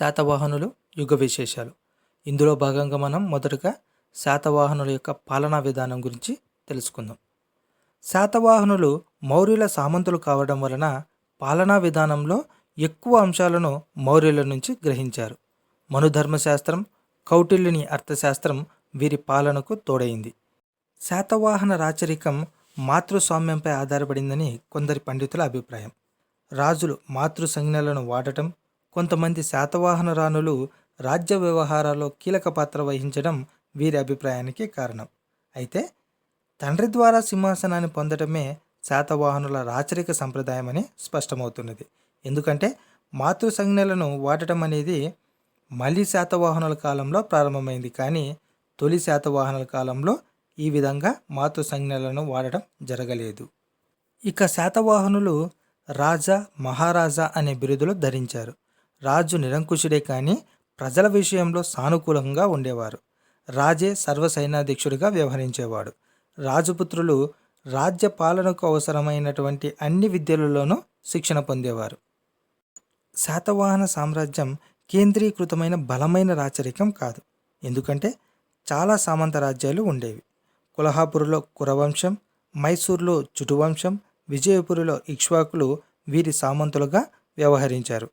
శాతవాహనులు యుగ విశేషాలు. ఇందులో భాగంగా మనం మొదటగా శాతవాహనుల యొక్క పాలనా విధానం గురించి తెలుసుకుందాం. శాతవాహనులు మౌర్యుల సామంతులు కావడం వలన పాలనా విధానంలో ఎక్కువ అంశాలను మౌర్యుల నుంచి గ్రహించారు. మనుధర్మశాస్త్రం కౌటిల్యుని అర్థశాస్త్రం వీరి పాలనకు తోడైంది. శాతవాహన రాచరికం మాతృస్వామ్యంపై ఆధారపడిందని కొందరి పండితుల అభిప్రాయం. రాజులు మాతృ సంజ్ఞలను వాడటం కొంతమంది శాతవాహన రాణులు రాజ్య వ్యవహారాల్లో కీలక పాత్ర వహించడం వీరి అభిప్రాయానికి కారణం. అయితే తండ్రి ద్వారా సింహాసనాన్ని పొందడమే శాతవాహనుల రాచరిక సంప్రదాయమని స్పష్టమవుతున్నది. ఎందుకంటే మాతృ సంజ్ఞలను వాడటం అనేది మళ్ళీ శాతవాహనుల కాలంలో ప్రారంభమైంది. కానీ తొలి శాతవాహనుల కాలంలో ఈ విధంగా మాతృ సంజ్ఞలను వాడటం జరగలేదు. ఇక శాతవాహనులు రాజా మహారాజా అనే బిరుదులు ధరించారు. రాజు నిరంకుశుడే కానీ ప్రజల విషయంలో సానుకూలంగా ఉండేవారు. రాజే సర్వసైనాధ్యక్షుడిగా వ్యవహరించేవాడు. రాజపుత్రులు రాజ్య పాలనకు అవసరమైనటువంటి అన్ని విద్యలలోనూ శిక్షణ పొందేవారు. శాతవాహన సామ్రాజ్యం కేంద్రీకృతమైన బలమైన రాచరికం కాదు. ఎందుకంటే చాలా సామంత రాజ్యాలు ఉండేవి. కొల్హాపూర్లో కురవంశం మైసూర్లో చుటువంశం విజయపురిలో ఇక్ష్వాకులు వీరి సామంతులుగా వ్యవహరించారు.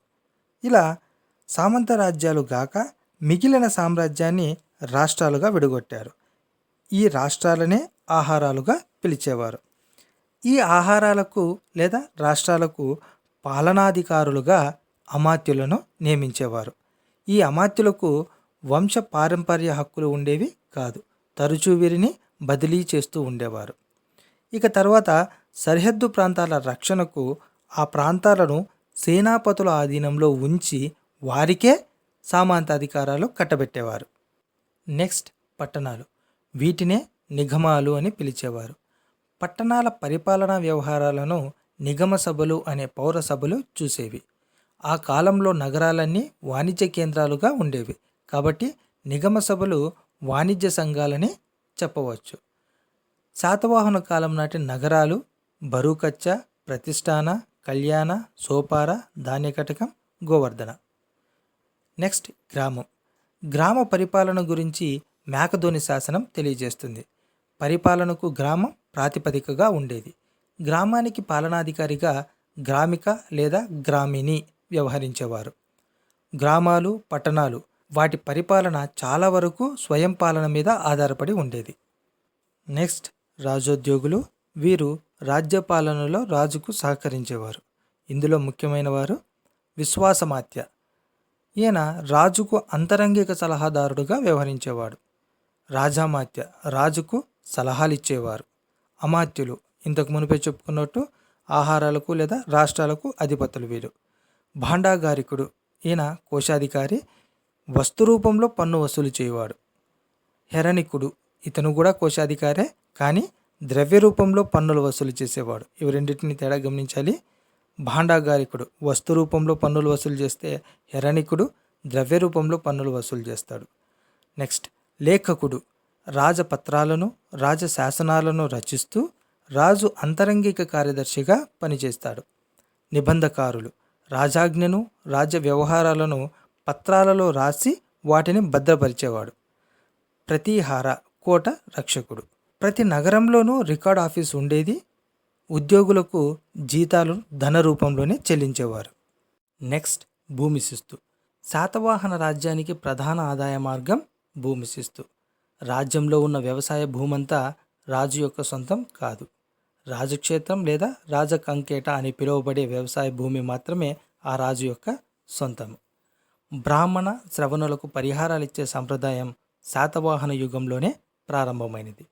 ఇలా సామంత రాజ్యాలు గాక మిగిలిన సామ్రాజ్యాన్ని రాష్ట్రాలుగా విడగొట్టారు. ఈ రాష్ట్రాలనే ఆహారాలుగా పిలిచేవారు. ఈ ఆహారాలకు లేదా రాష్ట్రాలకు పాలనాధికారులుగా అమాత్యులను నియమించేవారు. ఈ అమాత్యులకు వంశ పారంపర్య హక్కులు ఉండేవి కాదు. తరచూ వీరిని బదిలీ చేస్తూ ఉండేవారు. ఇక తర్వాత సరిహద్దు ప్రాంతాల రక్షణకు ఆ ప్రాంతాలను సేనాపతుల ఆధీనంలో ఉంచి వారికే సామంతాధికారాలు కట్టబెట్టేవారు. నెక్స్ట్ పట్టణాలు. వీటినే నిగమాలు అని పిలిచేవారు. పట్టణాల పరిపాలనా వ్యవహారాలను నిగమ సభలు అనే పౌర సభలు చూసేవి. ఆ కాలంలో నగరాలన్నీ వాణిజ్య కేంద్రాలుగా ఉండేవి. కాబట్టి నిగమ సభలు వాణిజ్య సంఘాలని చెప్పవచ్చు. శాతవాహన కాలం నాటి నగరాలు బరుకచ్చ ప్రతిష్టాన కళ్యాణ సోపార ధాన్యకటకం గోవర్ధన. నెక్స్ట్ గ్రామం. గ్రామ పరిపాలన గురించి మేకధోని శాసనం తెలియజేస్తుంది. పరిపాలనకు గ్రామం ప్రాతిపదికగా ఉండేది. గ్రామానికి పాలనాధికారిగా గ్రామిక లేదా గ్రామిణి వ్యవహరించేవారు. గ్రామాలు పట్టణాలు వాటి పరిపాలన చాలా వరకు స్వయం పాలన మీద ఆధారపడి ఉండేది. నెక్స్ట్ రాజోద్యోగులు వీరు రాజ్యపాలనలో రాజుకు సహకరించేవారు. ఇందులో ముఖ్యమైన వారు విశ్వాసమాత్య. ఈయన రాజుకు అంతరంగిక సలహాదారుడుగా వ్యవహరించేవాడు. రాజామాత్య రాజుకు సలహాలు ఇచ్చేవారు అమాత్యులు ఇంతకు మునిపే చెప్పుకున్నట్టు ఆహారాలకు లేదా రాష్ట్రాలకు అధిపతులు వీరు. భాండాగారికుడు ఈయన కోశాధికారి వస్తు రూపంలో పన్ను వసూలు చేయవాడు. హెరణికుడు ఇతను కూడా కోశాధికారే కానీ ద్రవ్య రూపంలో పన్నులు వసూలు చేసేవాడు. ఇవి రెండింటిని తేడా గమనించాలి. భాండాగారికుడు వస్తు రూపంలో పన్నులు వసూలు చేస్తే హెరణికుడు ద్రవ్య రూపంలో పన్నులు వసూలు చేస్తాడు. నెక్స్ట్ లేఖకుడు రాజపత్రాలను రాజశాసనాలను రచిస్తూ రాజు అంతరంగిక కార్యదర్శిగా పనిచేస్తాడు. నిబంధకారులు రాజాజ్ఞను రాజ్య వ్యవహారాలను పత్రాలలో రాసి వాటిని భద్రపరిచేవాడు. ప్రతిహార కోట రక్షకుడు. ప్రతి నగరంలోనూ రికార్డ్ ఆఫీస్ ఉండేది. ఉద్యోగులకు జీతాలు ధన రూపంలోనే చెల్లించేవారు. నెక్స్ట్ భూమి శిస్తు. శాతవాహన రాజ్యానికి ప్రధాన ఆదాయ మార్గం భూమి శిస్తు. రాజ్యంలో ఉన్న వ్యవసాయ భూమంతా రాజు యొక్క సొంతం కాదు. రాజక్షేత్రం లేదా రాజకంకేట అని పిలువబడే వ్యవసాయ భూమి మాత్రమే ఆ రాజు యొక్క సొంతం. బ్రాహ్మణ శ్రవణులకు పరిహారాలు ఇచ్చే సంప్రదాయం శాతవాహన యుగంలోనే ప్రారంభమైనది.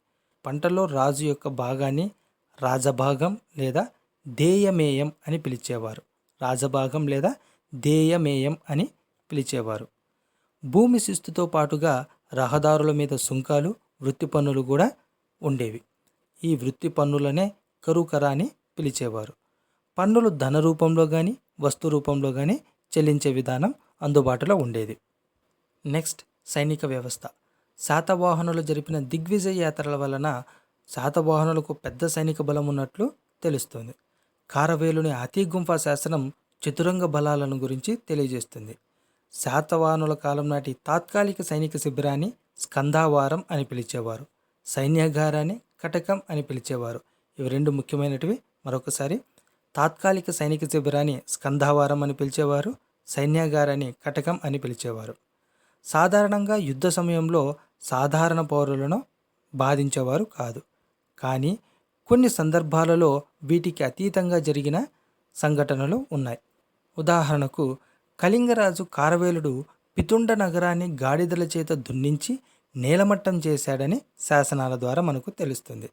పంటలో రాజు యొక్క భాగాన్ని రాజభాగం లేదా దేయమేయం అని పిలిచేవారు. రాజభాగం లేదా దేయమేయం అని పిలిచేవారు. భూమి శిస్తుతో పాటుగా రహదారుల మీద సుంకాలు వృత్తి పన్నులు కూడా ఉండేవి. ఈ వృత్తి పన్నులనే కరుకర అని పిలిచేవారు. పన్నులు ధన రూపంలో కానీ వస్తు రూపంలో కానీ చెల్లించే విధానం అందుబాటులో ఉండేది. నెక్స్ట్ సైనిక వ్యవస్థ. శాతవాహనులు జరిపిన దిగ్విజయ యాత్రల వలన శాతవాహనులకు పెద్ద సైనిక బలం ఉన్నట్లు తెలుస్తుంది. కారవేలుని అతి గుంఫా శాసనం చతురంగ బలాలను గురించి తెలియజేస్తుంది. శాతవాహనుల కాలం నాటి తాత్కాలిక సైనిక శిబిరాన్ని స్కందావారం అని పిలిచేవారు. సైన్యాగారాన్ని కటకం అని పిలిచేవారు. ఇవి రెండు ముఖ్యమైనటివి. మరొకసారి తాత్కాలిక సైనిక శిబిరాన్ని స్కందావారం అని పిలిచేవారు సైన్యాగారాన్ని కటకం అని పిలిచేవారు. సాధారణంగా యుద్ధ సమయంలో సాధారణ పౌరులను బాధించేవారు కాదు. కానీ కొన్ని సందర్భాలలో వీటికి అతీతంగా జరిగిన సంఘటనలు ఉన్నాయి. ఉదాహరణకు కళింగరాజు కారవేలుడు పితుండ నగరాన్ని గాడిదల చేత దున్నించి నేలమట్టం చేశాడని శాసనాల ద్వారా మనకు తెలుస్తుంది.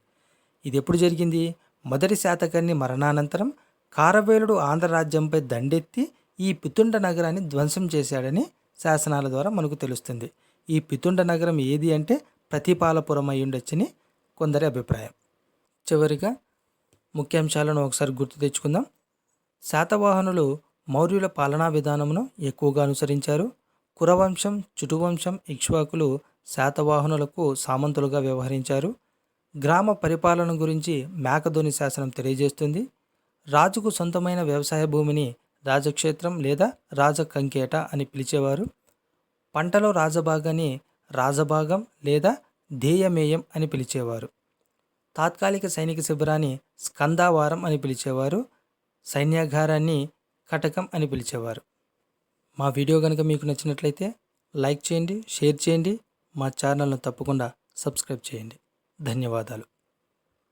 ఇది ఎప్పుడు జరిగింది? మొదటి శాతకర్ణి మరణానంతరం కారవేలుడు ఆంధ్ర రాజ్యంపై దండెత్తి ఈ పితుండ నగరాన్ని ధ్వంసం చేశాడని శాసనాల ద్వారా మనకు తెలుస్తుంది. ఈ పితుండ నగరం ఏది అంటే ప్రతిపాలపురం అయి ఉండొచ్చని కొందరి అభిప్రాయం. చివరిగా ముఖ్యాంశాలను ఒకసారి గుర్తు తెచ్చుకుందాం. శాతవాహనులు మౌర్యుల పాలనా విధానమును ఎక్కువగా అనుసరించారు. కురవంశం చుటువంశం ఇక్ష్వాకులు శాతవాహనులకు సామంతులుగా వ్యవహరించారు. గ్రామ పరిపాలన గురించి మేకధోని శాసనం తెలియజేస్తుంది. రాజుకు సొంతమైన వ్యవసాయ భూమిని రాజక్షేత్రం లేదా రాజకంకేట అని పిలిచేవారు. పంటలో రాజభాగాన్ని రాజభాగం లేదా ధ్యేయమేయం అని పిలిచేవారు. తాత్కాలిక సైనిక శిబిరాన్ని స్కందావారం అని పిలిచేవారు. సైన్యాగారాన్ని కటకం అని పిలిచేవారు. మా వీడియో కనుక మీకు నచ్చినట్లయితే లైక్ చేయండి షేర్ చేయండి. మా ఛానల్ను తప్పకుండా సబ్స్క్రైబ్ చేయండి. ధన్యవాదాలు.